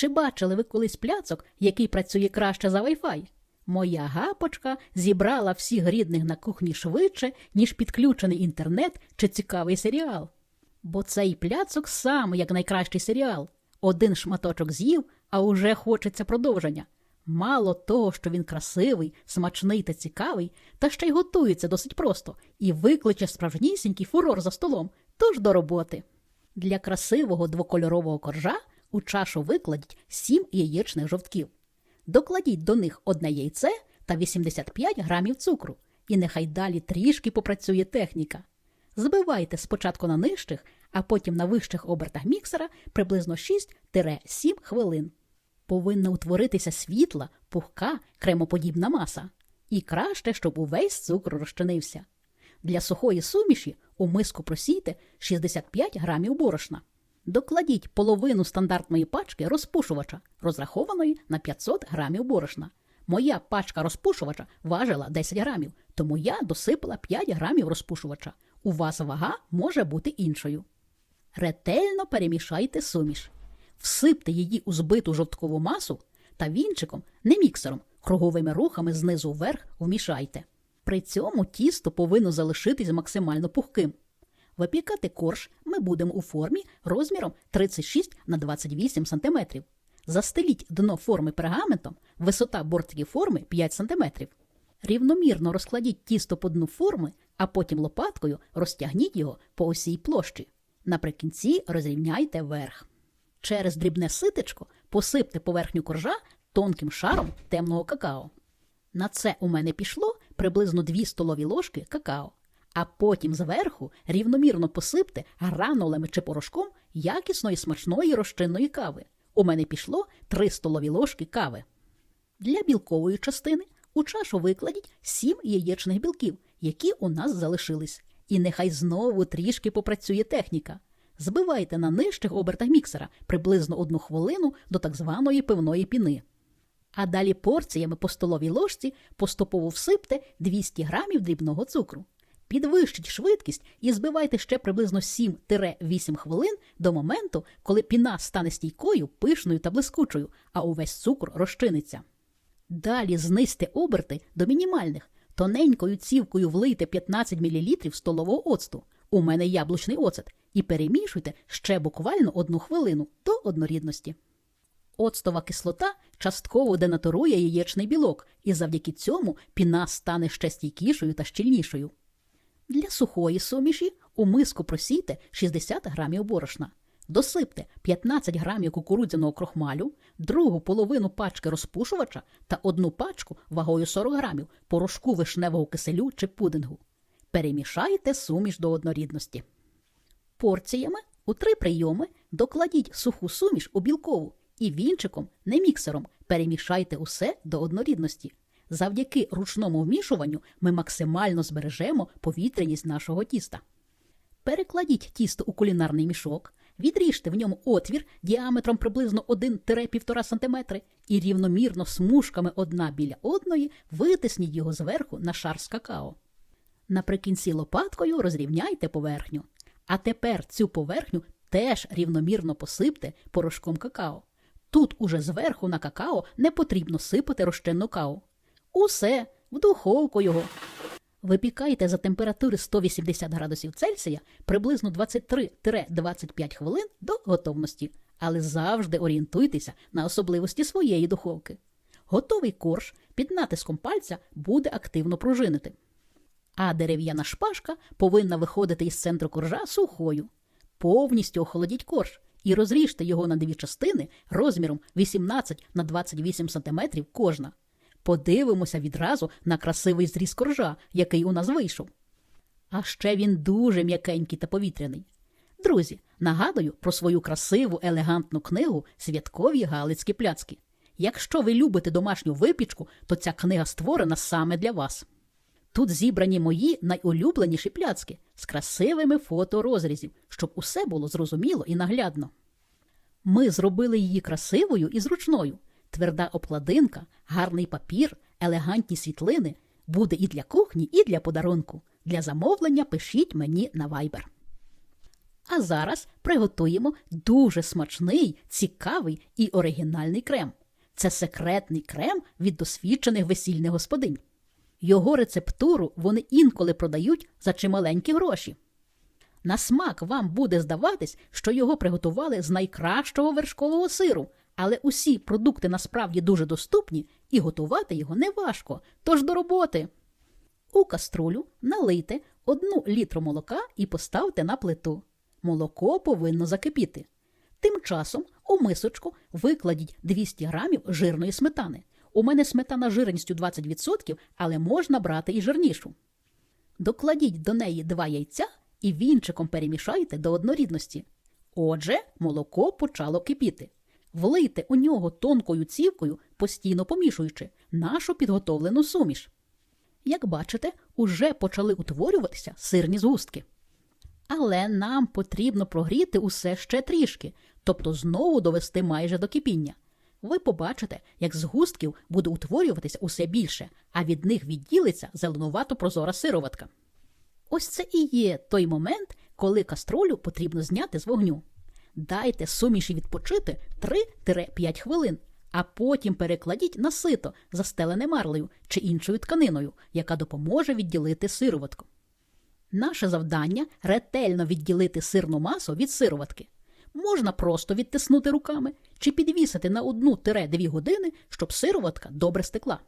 Чи бачили ви колись пляцок, який працює краще за Wi-Fi? Моя гапочка зібрала всіх рідних на кухні швидше, ніж підключений інтернет чи цікавий серіал. Бо цей пляцок сам як найкращий серіал. Один шматочок з'їв, а уже хочеться продовження. Мало того, що він красивий, смачний та цікавий, та ще й готується досить просто і викличе справжнісінький фурор за столом, тож до роботи. Для красивого двокольорового коржа у чашу викладіть 7 яєчних жовтків. Докладіть до них одне яйце та 85 грамів цукру, і нехай далі трішки попрацює техніка. Збивайте спочатку на нижчих, а потім на вищих обертах міксера приблизно 6-7 хвилин. Повинна утворитися світла, пухка, кремоподібна маса. І краще, щоб увесь цукор розчинився. Для сухої суміші у миску просійте 65 грамів борошна. Докладіть половину стандартної пачки розпушувача, розрахованої на 500 грамів борошна. Моя пачка розпушувача важила 10 грамів, тому я досипала 5 грамів розпушувача. У вас вага може бути іншою. Ретельно перемішайте суміш. Всипте її у збиту жовткову масу та вінчиком, не міксером, круговими рухами знизу вверх вмішайте. При цьому тісто повинно залишитись максимально пухким. Випікати корж ми будемо у формі розміром 36 на 28 см. Застеліть дно форми пергаментом, висота бортиків форми 5 см. Рівномірно розкладіть тісто по дну форми, а потім лопаткою розтягніть його по усій площі. Наприкінці розрівняйте верх. Через дрібне ситечко посипте поверхню коржа тонким шаром темного какао. На це у мене пішло приблизно 2 столові ложки какао, а потім зверху рівномірно посипте гранулами чи порошком якісної смачної розчинної кави. У мене пішло 3 столові ложки кави. Для білкової частини у чашу викладіть 7 яєчних білків, які у нас залишились. І нехай знову трішки попрацює техніка. Збивайте на нижчих обертах міксера приблизно одну хвилину до так званої пивної піни. А далі порціями по столовій ложці поступово всипте 200 грамів дрібного цукру. Підвищіть швидкість і збивайте ще приблизно 7-8 хвилин до моменту, коли піна стане стійкою, пишною та блискучою, а увесь цукор розчиниться. Далі знизьте оберти до мінімальних. Тоненькою цівкою влийте 15 мл столового оцту. У мене яблучний оцет. І перемішуйте ще буквально одну хвилину до однорідності. Оцтова кислота частково денатурує яєчний білок, і завдяки цьому піна стане ще стійкішою та щільнішою. Для сухої суміші у миску просійте 60 грамів борошна. Досипте 15 грамів кукурудзяного крохмалю, другу половину пачки розпушувача та одну пачку вагою 40 грамів порошку вишневого киселю чи пудингу. Перемішайте суміш до однорідності. Порціями у три прийоми докладіть суху суміш у білкову і вінчиком, не міксером, перемішайте усе до однорідності. Завдяки ручному вмішуванню ми максимально збережемо повітряність нашого тіста. Перекладіть тісто у кулінарний мішок, відріжте в ньому отвір діаметром приблизно 1-1,5 см і рівномірно смужками одна біля одної витисніть його зверху на шар з какао. Наприкінці лопаткою розрівняйте поверхню. А тепер цю поверхню теж рівномірно посипте порошком какао. Тут уже зверху на какао не потрібно сипати розчинну каву. Усе в духовку його. Випікайте за температури 180 градусів Цельсія приблизно 23-25 хвилин до готовності, але завжди орієнтуйтеся на особливості своєї духовки. Готовий корж під натиском пальця буде активно пружинити. А дерев'яна шпажка повинна виходити із центру коржа сухою. Повністю охолодіть корж і розріжте його на дві частини розміром 18 на 28 см кожна. Подивимося відразу на красивий зріз коржа, який у нас вийшов. А ще він дуже м'якенький та повітряний. Друзі, нагадую про свою красиву, елегантну книгу Святкові Галицькі пляцки. Якщо ви любите домашню випічку, то ця книга створена саме для вас. Тут зібрані мої найулюбленіші пляцки з красивими фото розрізів, щоб усе було зрозуміло і наглядно. Ми зробили її красивою і зручною. Тверда обкладинка, гарний папір, елегантні світлини буде і для кухні, і для подарунку. Для замовлення пишіть мені на Viber. А зараз приготуємо дуже смачний, цікавий і оригінальний крем. Це секретний крем від досвідчених весільних господинь. Його рецептуру вони інколи продають за чималенькі гроші. На смак вам буде здаватись, що його приготували з найкращого вершкового сиру, але усі продукти насправді дуже доступні і готувати його неважко, тож до роботи. У каструлю налийте одну літру молока і поставте на плиту. Молоко повинно закипіти. Тим часом у мисочку викладіть 200 грамів жирної сметани. У мене сметана жирністю 20%, але можна брати і жирнішу. Докладіть до неї два яйця і вінчиком перемішайте до однорідності. Отже, молоко почало кипіти. Влийте у нього тонкою цівкою, постійно помішуючи нашу підготовлену суміш. Як бачите, уже почали утворюватися сирні згустки. Але нам потрібно прогріти усе ще трішки, тобто знову довести майже до кипіння. Ви побачите, як згустків буде утворюватися усе більше, а від них відділиться зеленувато прозора сироватка. Ось це і є той момент, коли каструлю потрібно зняти з вогню. Дайте суміші відпочити 3-5 хвилин, а потім перекладіть на сито, застелене марлею чи іншою тканиною, яка допоможе відділити сироватку. Наше завдання ретельно відділити сирну масу від сироватки. Можна просто відтиснути руками чи підвісити на 1-2 години, щоб сироватка добре стекла.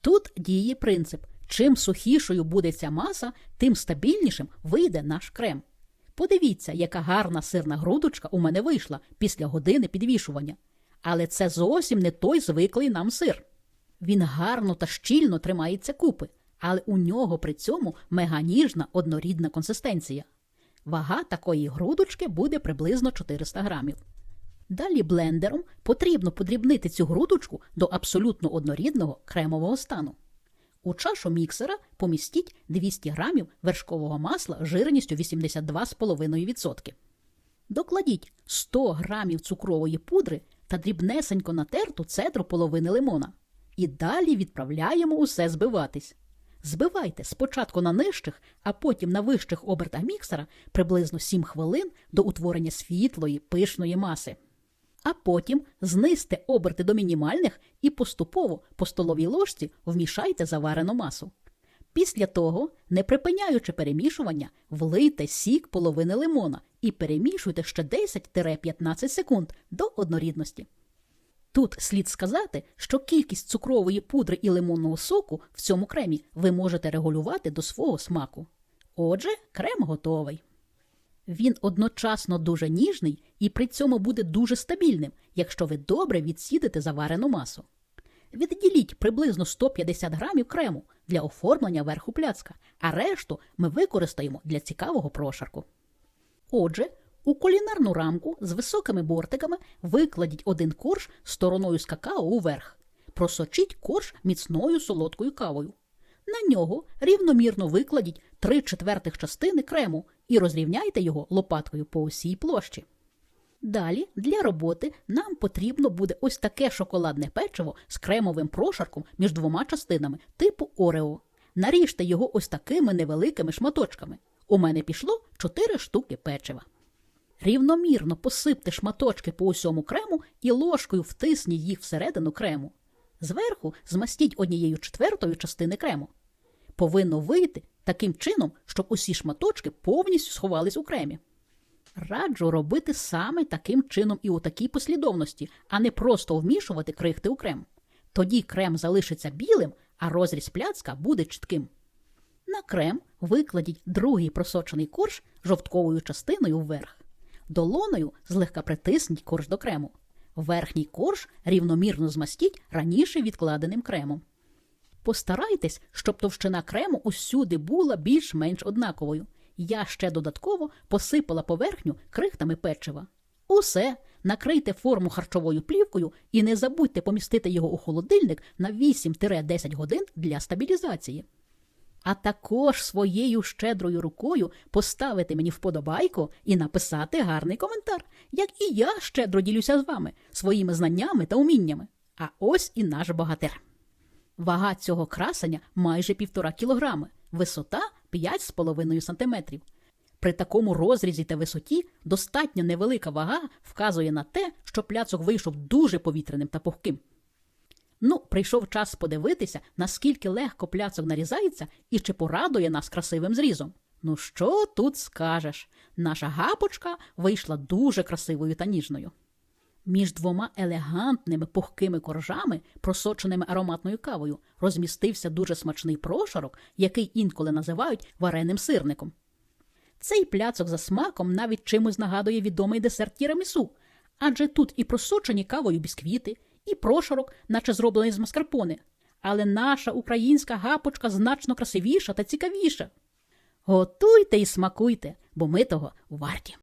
Тут діє принцип: чим сухішою буде ця маса, тим стабільнішим вийде наш крем. Подивіться, яка гарна сирна грудочка у мене вийшла після години підвішування. Але це зовсім не той звиклий нам сир. Він гарно та щільно тримається купи, але у нього при цьому меганіжна однорідна консистенція. Вага такої грудочки буде приблизно 400 грамів. Далі блендером потрібно подрібнити цю грудочку до абсолютно однорідного кремового стану. У чашу міксера помістіть 200 грамів вершкового масла жирністю 82,5%. Докладіть 100 грамів цукрової пудри та дрібнесенько натерту цедру половини лимона. І далі відправляємо усе збиватись. Збивайте спочатку на нижчих, а потім на вищих обертах міксера приблизно 7 хвилин до утворення світлої пишної маси. А потім знизьте оберти до мінімальних і поступово по столовій ложці вмішайте заварену масу. Після того, не припиняючи перемішування, влийте сік половини лимона і перемішуйте ще 10-15 секунд до однорідності. Тут слід сказати, що кількість цукрової пудри і лимонного соку в цьому кремі ви можете регулювати до свого смаку. Отже, крем готовий. Він одночасно дуже ніжний і при цьому буде дуже стабільним, якщо ви добре відсідите заварену масу. Відділіть приблизно 150 грамів крему для оформлення верху пляцка, а решту ми використаємо для цікавого прошарку. Отже, у кулінарну рамку з високими бортиками викладіть один корж стороною з какао уверх. Просочіть корж міцною солодкою кавою. На нього рівномірно викладіть 3 четвертих частини крему і розрівняйте його лопаткою по усій площі. Далі для роботи нам потрібно буде ось таке шоколадне печиво з кремовим прошарком між двома частинами, типу Орео. Наріжте його ось такими невеликими шматочками. У мене пішло 4 штуки печива. Рівномірно посипте шматочки по усьому крему і ложкою втисніть їх всередину крему. Зверху змастіть однією четвертою частини крему. Повинно вийти таким чином, щоб усі шматочки повністю сховались у кремі. Раджу робити саме таким чином і у такій послідовності, а не просто вмішувати крихти у крем. Тоді крем залишиться білим, а розріз пляцка буде чітким. На крем викладіть другий просочений корж жовтковою частиною вверх. Долоною злегка притисніть корж до крему. Верхній корж рівномірно змастіть раніше відкладеним кремом. Постарайтесь, щоб товщина крему усюди була більш-менш однаковою. Я ще додатково посипала поверхню крихтами печива. Усе, накрийте форму харчовою плівкою і не забудьте помістити його у холодильник на 8-10 годин для стабілізації. А також своєю щедрою рукою поставити мені вподобайку і написати гарний коментар, як і я щедро ділюся з вами своїми знаннями та уміннями. А ось і наш богатир. Вага цього красення майже півтора кілограми, висота 5,5 сантиметрів. При такому розрізі та висоті достатньо невелика вага вказує на те, що пляцок вийшов дуже повітряним та пухким. Ну, прийшов час подивитися, наскільки легко пляцок нарізається і чи порадує нас красивим зрізом. Ну що тут скажеш? Наша гапочка вийшла дуже красивою та ніжною. Між двома елегантними пухкими коржами, просоченими ароматною кавою, розмістився дуже смачний прошарок, який інколи називають вареним сирником. Цей пляцок за смаком навіть чимось нагадує відомий десерт тірамісу, адже тут і просочені кавою бісквіти, і прошарок, наче зроблений з маскарпоне. Але наша українська гапочка значно красивіша та цікавіша. Готуйте і смакуйте, бо ми того варті.